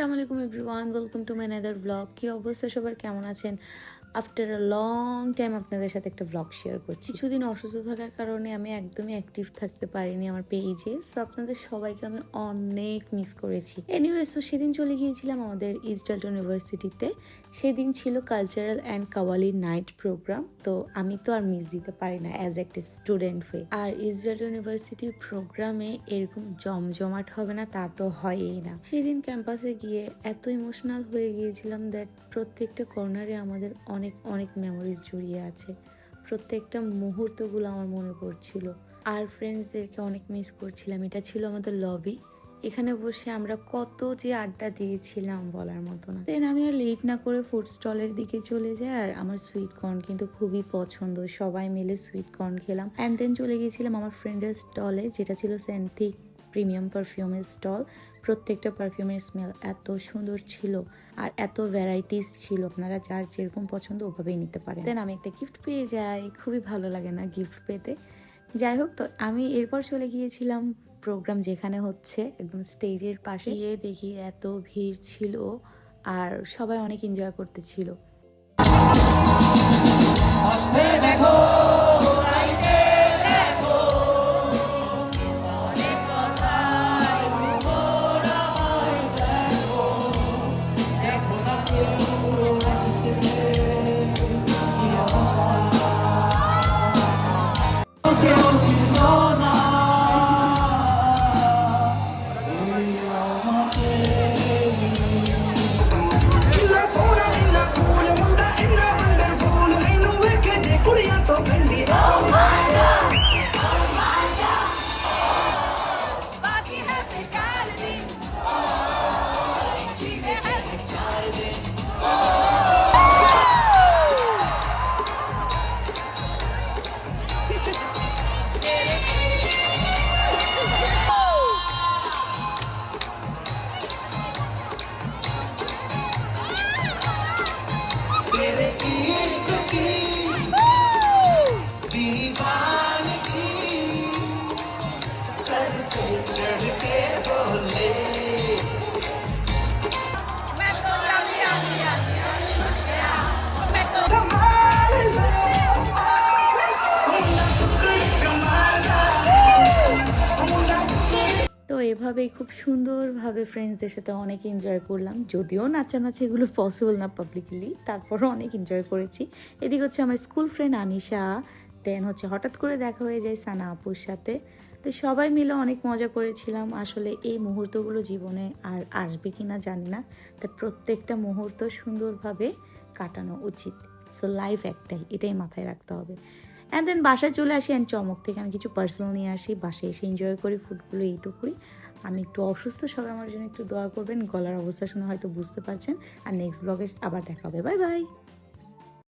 আসসালামু আলাইকুম everyone welcome to my another vlog. কী অবস্থা সবার? কেমন আছেন? আফটার আ লং টাইম আপনাদের সাথে একটা ব্লগ শেয়ার করছি। কিছুদিন অসুস্থ থাকার কারণে আমি একদমই অ্যাক্টিভ থাকতে পারিনি আমার পেজে সো আপনাদের সবাইকে আমি অনেক মিস করেছি। এনিওয়ে সো সেদিন চলে গিয়েছিলাম আমাদের ইস্টার্ট ইউনিভার্সিটিতে সেদিন ছিল cultural and qawwali night program তো আমি তো আর মিস দিতে পারি না অ্যাজ একটা স্টুডেন্ট হয়ে। আর ইসরায়েল ইউনিভার্সিটির প্রোগ্রামে এরকম জমজমাট হবে না, তা তো হয়ই না। সেদিন ক্যাম্পাসে গিয়ে এত ইমোশনাল হয়ে গিয়েছিলাম দ্যাট প্রত্যেকটা কর্নারে আমাদের অনেক অনেক মেমোরিজ জড়িয়ে আছে। প্রত্যেকটা মুহূর্তগুলো আমার মনে পড়ছিল। আর ফ্রেন্ডসদেরকে অনেক মিস করছিলাম। এটা ছিল আমাদের লবি এখানে বসে আমরা কত যে আড্ডা দিয়েছিলাম বলার মতো না। দেন আমি আর লেট না করে ফুড স্টলের দিকে চলে যাই আর আমার সুইট কর্ন কিন্তু খুবই পছন্দ। সবাই মিলে সুইট কর্ন খেলাম। অ্যান্ড দেন চলে গিয়েছিলাম আমার ফ্রেন্ডের স্টলে যেটা ছিল সেন্থিক প্রিমিয়াম পারফিউমের স্টল প্রত্যেকটা পারফিউমের স্মেল এত সুন্দর ছিল আর এত ভ্যারাইটিস ছিল। আপনারা যার যেরকম পছন্দ ওভাবেই নিতে পারেন। দেন আমি একটা গিফট পেয়ে যাই। খুবই ভালো লাগে না গিফট পেতে। যাই হোক, তো আমি এরপর চলে গিয়েছিলাম প্রোগ্রাম যেখানে হচ্ছে একদম স্টেজের পাশে। গিয়ে দেখি এত ভিড় ছিল আর সবাই অনেক এনজয় করতেছিল। इश्क এভাবেই খুব সুন্দরভাবে ফ্রেন্ডসদের সাথে অনেক এনজয় করলাম। যদিও নাচানাচি এগুলো পসিবল না পাবলিকলি তারপরও অনেক এনজয় করেছি। এদিকে হচ্ছে আমার স্কুল ফ্রেন্ড আনিশা দেন হচ্ছে হঠাৎ করে দেখা হয়ে যায় সানা আপুর সাথে। তো সবাই মিলে অনেক মজা করেছিলাম। আসলে এই মুহূর্তগুলো জীবনে আর আসবে কি না জানি না তা প্রত্যেকটা মুহূর্ত সুন্দরভাবে কাটানো উচিত। সো লাইফ একটাই, এটাই মাথায় রাখতে হবে। অ্যান্ড দেন বাসায় চলে আসি অ্যান্ড চমক থেকে আমি কিছু পার্সোনাল নিয়ে আসি। বাসায় এসে এনজয় করি ফুডগুলো এইটুকুই। আমি একটু অসুস্থ, সবাই আমার জন্য একটু দোয়া করবেন। গলার অবস্থা শুনে হয়তো বুঝতে পারছেন। আর নেক্সট ব্লগে আবার দেখা হবে। Bye bye